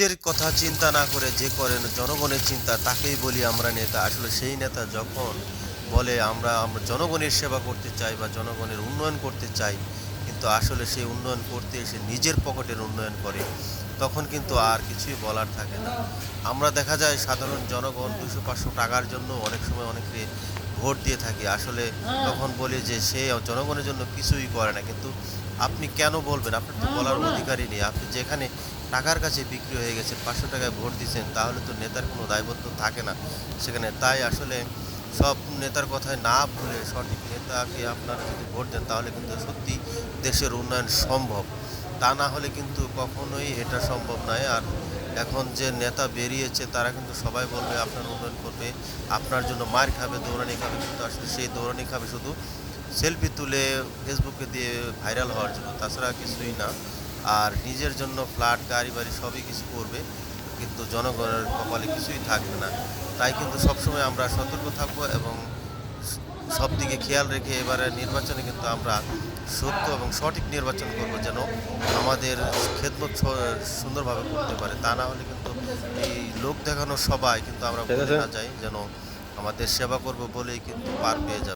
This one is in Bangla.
নিজের কথা চিন্তা না করে যে করেন জনগণের চিন্তা, তাকেই বলি আমরা নেতা। আসলে সেই নেতা যখন বলে আমরা আমরা জনগণের সেবা করতে চাই বা জনগণের উন্নয়ন করতে চাই, কিন্তু আসলে সেই উন্নয়ন করতে এসে নিজের পকেটের উন্নয়ন করে, তখন কিন্তু আর কিছুই বলার থাকে না। আমরা দেখা যায় সাধারণ জনগণ দুশো পাঁচশো টাকার জন্য অনেক সময় অনেকে ভোট দিয়ে থাকি আসলে তখন বলি যে সে জনগণের জন্য কিছুই করে না। কিন্তু আপনি কেন বলবেন? আপনার তো বলার অধিকারই নেই। আপনি যেখানে টাকার কাছে বিক্রি হয়ে গেছেন পাঁচশো টাকায় ভোট দিচ্ছেন তাহলে তো নেতার কোনো দায়বদ্ধ থাকে না সেখানে। তাই আসলে সব নেতার কথায় না ভুলে সঠিক নেতাকে আপনারা যদি ভোট দেন তাহলে কিন্তু সত্যি দেশের উন্নয়ন সম্ভব। তা না হলে কিন্তু কখনোই এটা সম্ভব নয়। আর এখন যে নেতা বেরিয়েছে, তারা কিন্তু সবাই বলবে, আপনার উন্নয়ন করবে, আপনার জন্য মার খাবে, দৌড়ানি খাবে কিন্তু আসলে সেই দৌড়ানি খাবে শুধু সেলফি তুলে ফেসবুকে দিয়ে ভাইরাল হওয়ার জন্য, তাছাড়া কিছুই না। আর নিজের জন্য ফ্ল্যাট, গাড়ি, বাড়ি সবই কিছু করবে, কিন্তু জনগণের কপালে কিছুই থাকবে না। তাই কিন্তু সবসময় আমরা সতর্ক থাকব এবং সব দিকে খেয়াল রেখে এবারে নির্বাচনে কিন্তু আমরা সত্য এবং সঠিক নির্বাচন করব যেন আমাদের খেদমত সুন্দরভাবে করতে পারে। তা না হলে কিন্তু এই লোক দেখানো সবাই কিন্তু আমরা বলে না যাই যেন আমাদের সেবা করব বলেই কিন্তু পার পেয়ে যাবে।